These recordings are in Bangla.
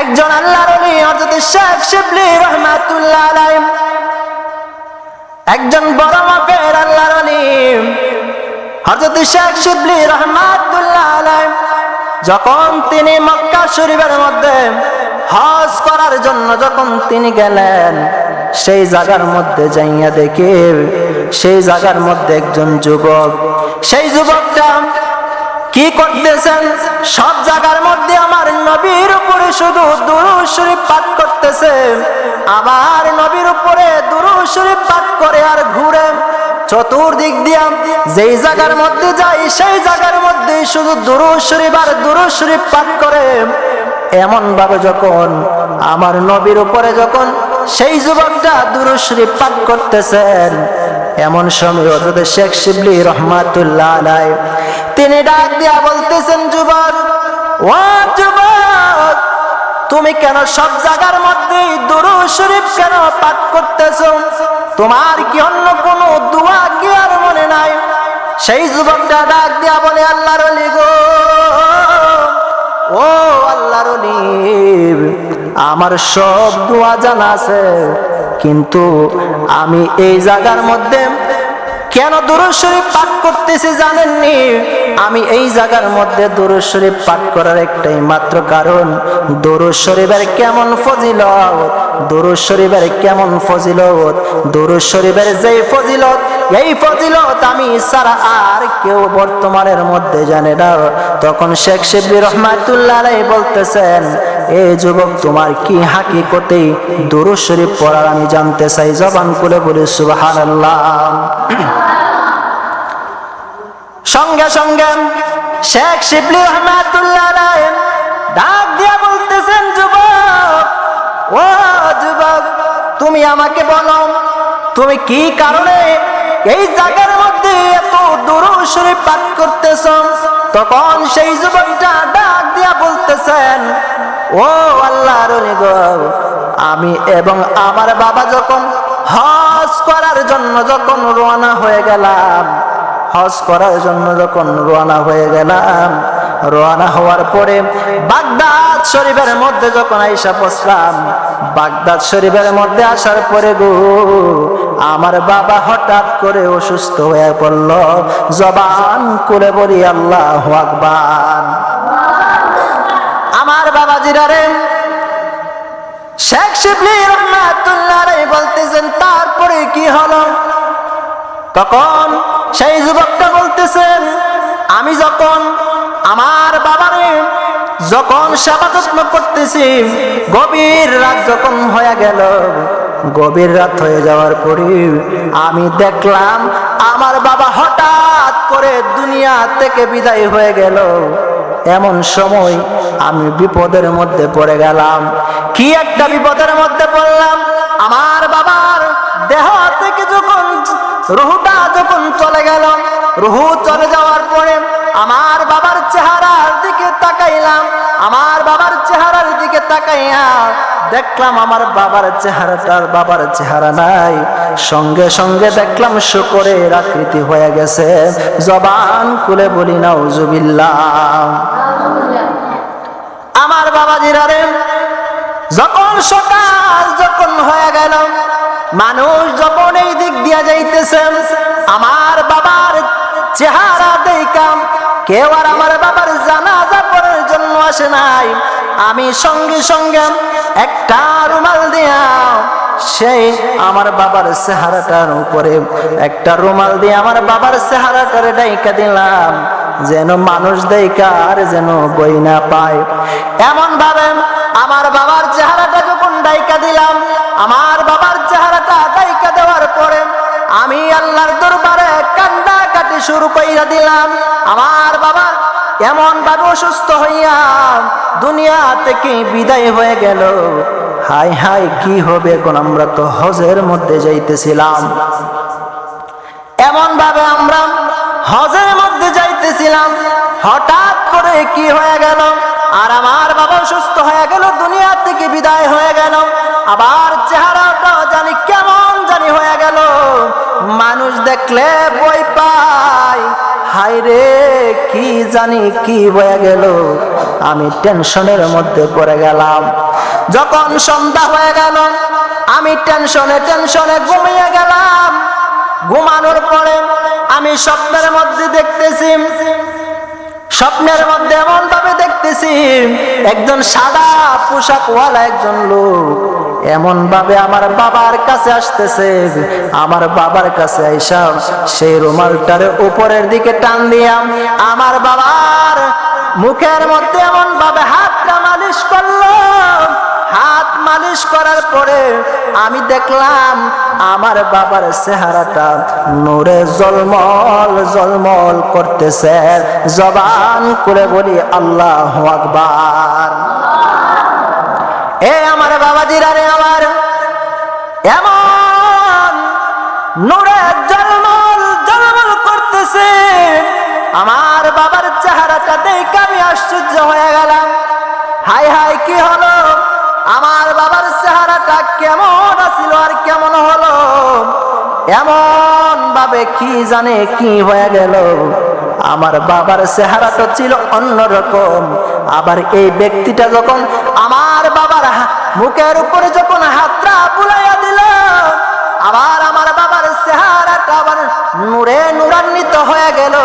একজন একজন বড় মাপের শেখ শিবলি রহমাতুল্লাহ আলাইহি। যখন তিনি মক্কা শরীফের মধ্যে হজ করার জন্য যখন তিনি গেলেন, সেই জায়গার মধ্যে যাইয়া দেখে, সেই জায়গার মধ্যে একজন যুবক, সেই যুবকটা কি করতেছেন? সব জায়গার মধ্যে আমার নবীর উপরে শুধু দুরূদ শরীফ পাঠ করতেছে আমার নবীর উপরে দুরূদ শরীফ পাঠ করে আর ঘুরে চতুর্দিক দিয়া যেই জায়গার মধ্যে যাই, সেই জায়গার মধ্যে শুধু দুরূদ শরীফ আর দুরূদ শরীফ পাঠ করে। এমন ভাবে যখন আমার নবীর উপরে যখন সেই যুবকটা দুরূদ শরীফ পাঠ করতেছেন, এমন সময় হজরত শেখ শিবলি রহমাতুল্লাহ আলাই তিনি ডাক দিয়া বলতেছেন, যুবক ও যুবক, তুমি কেন সব জায়গার মধ্যে দুরু শরীফ কেন পাঠ করতেছ? তোমার কি অন্য কোনো দোয়া কি আর মনে নাই? সেই যুবকটা ডাক দিয়া বলে, আল্লাহর অলি গো, ও আল্লাহর আমার সব দোয়া জানা আছে, কিন্তু আমি এই জায়গার মধ্যে কেন দুরুদ শরীফ পাঠ করতেছি জানেননি? আমি এই জায়গার মধ্যে দুরুদ শরীফ পাঠ করার একটাই মাত্র কারণ, দুরুদ শরীফের কেমন ফজিলত, দুরুদ শরীফের কেমন ফজিলত, দুরুদ শরীফের যেই ফজিলত, এই ফজিলত আমি সারা আর কেউ বর্তমানের মধ্যে জানে না। তখন শেখ শিবলি রহমাতুল্লাহ বলতেছেন, এ যুবক, তোমার কি হাকিকতে? দুরুদ শরীফ পড়ার আমি জানতে চাই জবান খুলে বলি, সুবহানাল্লাহ। সঙ্গে সঙ্গে শেখ শিবলি রহমাতুল্লাহ রায় ডাক দিয়া বলতেছেন, যুবক, ও যুবক, তুমি আমাকে বলো, তুমি কি কারণে এই জায়গার মধ্যে এত দুরূদ শরীফ পাঠ করতেছ? তখন সেই যুবকটা ডাক দিয়া বলতেছেন, ও আল্লাহ আমি এবং আমার বাবা যখন হজ করার জন্য যখন রওনা হয়ে গেলাম হজ করার জন্য যখন রওনা হয়ে গেলাম, রওনা হওয়ার পরে বাগদাদ শরীফের মধ্যে যখন আইসা পৌঁছলাম, বাগদাদ শরীফের মধ্যে আসার পরে গো, আমার বাবা হঠাৎ করে অসুস্থ হয়ে পড়ল। জবান করে বলি, আল্লাহ আকবার। আমার বাবা জিরারে শেখ শিবলি রহমাতুল্লাহ বলতেছেন, তারপরে কি হলো? তখন সেই যুবকটা বলতেছেন আমি যখন আমার বাবারে যখন সেবা যত্ন করতেছি, গভীর রাত যখন হয়ে গেল, গভীর রাত হয়ে যাওয়ার পরে আমি দেখলাম আমার বাবা হঠাৎ করে দুনিয়া থেকে বিদায় হয়ে গেল। এমন সময় আমি বিপদের মধ্যে পড়ে গেলাম। কি একটা বিপদের মধ্যে পড়লাম? আমার বাবার দেহ থেকে যখন রুহুটা যখন চলে গেল, রুহু চলে যাওয়ার পরে আমার বাবার চেহারার দিকে তাকাইলাম, আমার বাবার চেহারার দিকে তাকাইয়া দেখলাম আমার বাবার চেহারাটার বাবার চেহারা নাই। সঙ্গে সঙ্গে দেখলাম শুকরের আকৃতি হয়ে গেছে। জবান খুলে বলি না উজুবিল্লা আমার বাবা জিরারে যখন সকাল যখন হয়ে গেল মানুষ যখন এই দিক দিয়া যাইতেছে, আমার বাবার চেহারা দেখাম, কেউ আর আমার বাবার জানাজা পড়ার জন্য আসে নাই। আমি সঙ্গে সঙ্গে একটা রুমাল দিয়া সেই আমার বাবার চেহারাটার উপরে একটা রুমাল দিয়ে আমার বাবার চেহারাটারে ডাইকা দিলাম, যেন মানুষ দেখা আর যেন বই না পায়। এমন ভাবে আমার বাবার চেহারাটা ডাইকা দিলাম, আমার বাবার চেহারাটা ডাইকা দেওয়ার পরে আমি আল্লাহর দরবারে কান্না কাটি শুরু কইরা দিলাম, আমার বাবা এমন ভাবে অসুস্থ হইয়া দুনিয়া থেকে বিদায় হয়ে গেল। হাই হাই কি হবে? এখন আমরা তো হজের মধ্যে যাইতেছিলাম। এমন ভাবে আমরা হজের মধ্যে যাইতেছিলাম, হঠাৎ করে কি হয়ে গেল? আর আমার বাবা সুস্থ হয়ে গেল, দুনিয়া থেকে বিদায় হয়ে আবার চেহারাটা জানি কেমন জানি হয়ে গেল। মানুষ দেখলে বই পায়। হায় রে, কি জানি কি বয়ে গেল। আমি টেনশনের মধ্যে পড়ে গেলাম। যখন সন্ধ্যা হয়ে গেল, আমি টেনশনে টেনশনে ঘুমিয়ে গেলাম। ঘুমানোর পরে আমি স্বপ্নের মধ্যে দেখতেছি। স্বপ্নের মধ্যে এমন ভাবে দেখতেছি, একজন সাদা পোশাকওয়ালা একজন লোক। এমন ভাবে আমার বাবার কাছে আসতেছে আমার বাবার কাছে আইসা সেই রুমালটার উপরের দিকে টান দিয়াম আমার বাবার মুখের মধ্যে এমন ভাবে হাতটা মালিশ করল। হাত মালিশ করার পরে আমি দেখলাম আমার বাবার চেহারাটা নূরে জলমল জলমল করতেছে। জবান করে বলি, আল্লাহ আকবার। এ আমার বাবাজিরা রে আমার এমন নূরে জলমল জলমল করতেছে। আমার বাবার চেহারাটা দেখে আমি আশ্চর্য হয়ে গেলাম। হাই হাই, কি হলো? আমার বাবার চেহারাটা কেমন আছিল আর কেমন হলো? এমন ভাবে কি জানে কি হয়ে গেল? আমার বাবার চেহারাটা ছিল অন্যরকম। আবার এই ব্যক্তিটা যখন আমার বাবার মুখের উপরে যখন হাতটা বুলাইয়া দিল, আবার আমার বাবার চেহারাটা আবার নূরে নূরান্বিত হয়ে গেল।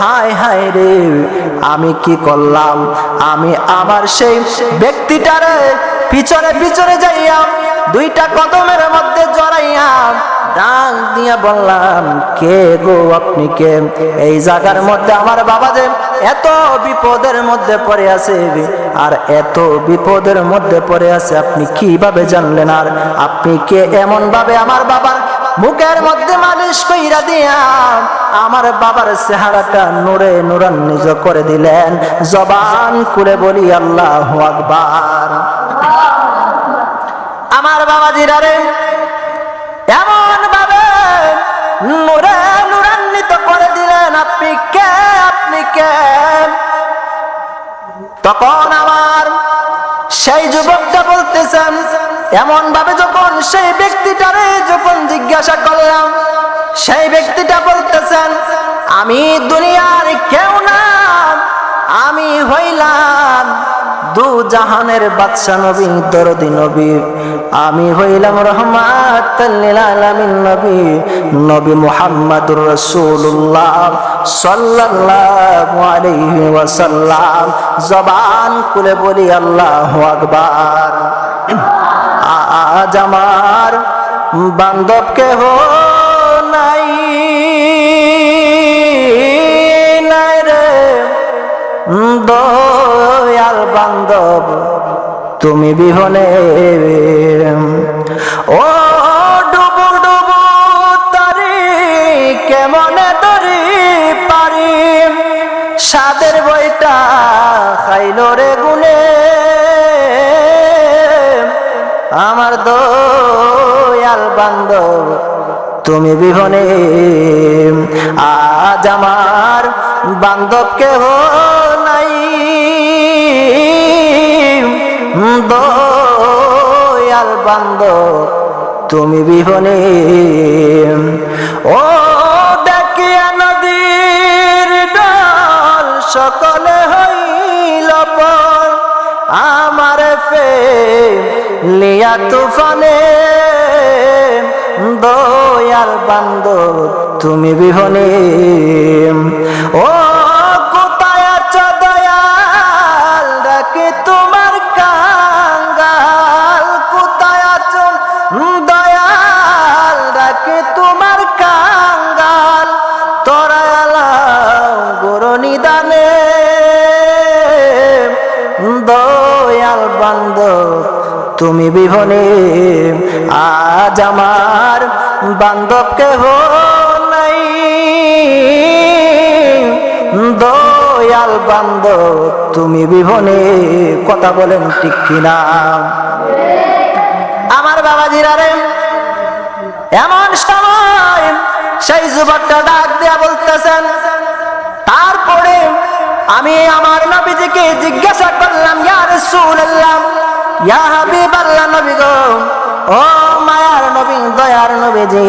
হায় হায় রে, আমি কি করলাম? আমি আমার সেই ব্যক্তিটারে পিছনে পিছনে যাইয়া দুইটা কদমের মধ্যে জড়াইয়া ডাক দিয়া বললাম, কে গো আপনি কে? এই জায়গার মধ্যে আমার বাবা যে এত বিপদের মধ্যে পড়ে আছে, আর এত বিপদের মধ্যে পড়ে আছে, আপনি কীভাবে জানলেন? আর আপনি কে? এমন ভাবে আমার বাবার মুখের মধ্যে মালিশ কইরা দিয়া আমার বাবার চেহারাটা নূরে নূরান্বিত করে দিলেন। জবান করে বলি, আল্লাহ আকবার। বাবা জিরারে এমন ভাবে নূরে নূরান্বিত করে দিলেন, আপনি কে আপনি কে? তখন আমার সেই যুবকটা বলতেছেন, এমন ভাবে যখন সেই ব্যক্তিটারে যখন জিজ্ঞাসা করলাম, সেই ব্যক্তিটা বলতেছেন, আমি দুনিয়ার কেউ না, আমি হইলাম দু জাহানের বাদশা নবী, দরদি নবী। আমি হইলাম রহমাত আলামিন নবী নবী মুহাম্মদুর রাসূলুল্লাহ সাল্লাল্লাহু আলাইহি ওয়াসাল্লাম। জবান খুলে বলি, আল্লাহু আকবার। আজ আমার বান্ধবকে হো বান্ধব তুমি বিহনে ও ডুবু ডুবু তারি, কেমনে তরি পারি? সাদের বইটা খাইল রে গুনে আমার দয়াল বান্ধব, তুমি বিহনে আজ আমার বান্ধব কেহ নাই। দয়াল বান্ধব তুমি বিহনে। ও দেখিয়া নদীর ডল সকলে হইল পর, আমার ফে লিয়া তুফানে। দয়াল বান্দ তুমি বিহনে। ও তুমি বিহনে আজ আমার বান্ধব কেহ নাই। দয়াল বান্ধব, তুমি বিহনে কথা বলেন ঠিক কিনা? আমার বাবাজিরা রে, এমন সময় সেই যুবকটা ডাক দিয়া বলতেছেন, তারপরে আমি আমার নবীজিকে জিজ্ঞাসা করলাম, ইয়া রাসূলুল্লাহ ইয়া হাবিবাল্লাহ নবী গো। ও মায়ার নবী, দয়ার নবীজি।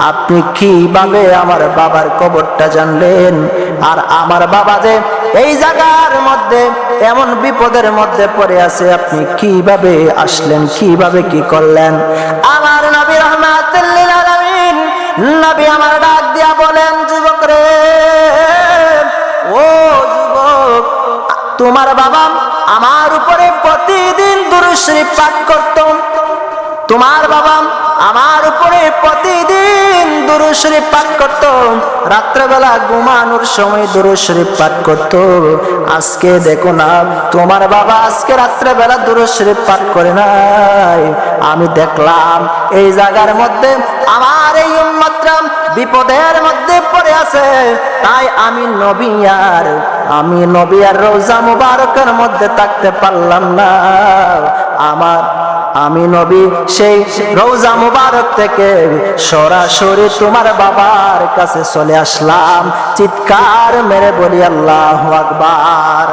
আপনি কীভাবে আমার বাবার কবরটা জানলেন? আর আমার বাবা যে এই জায়গার মধ্যে, এমন বিপদের মধ্যে পড়ে আছে, আপনি কীভাবে আসলেন? কীভাবে কি করলেন? আমার নবী রহমাতুল্লিল আলামিন, নবী আমার ডাক দিয়া বলেন, যুবক রে। ও যুবক, তোমার বাবা আমার উপরে প্রতিদিন দুরুশ্রী পাঠ করত। তোমার বাবা আমার উপরে প্রতিদিন দুরুশ্রী পাঠ করত। রাত্রেবেলা ঘুমানোর সময় দুরুশ্রী পাঠ করত। আজকে দেখো না, তোমার বাবা আজকে রাত্রেবেলা দুরুশ্রী পাঠ করে নাই। আমি দেখলাম এই জায়গার মধ্যে আমার এই উম্মাত্রাম বিপদের মধ্যে পড়ে আছে। তাই আমি নবিয়ার আমি নবিয়ার রোজা মুবারকের মধ্যে থাকতে পারলাম না। আমার, আমি নবী, সেই রোজা মুবারক থেকে সরাসরি তোমার বাবার কাছে চলে আসলাম। চিৎকার মেরে বলি, আল্লাহ আকবার।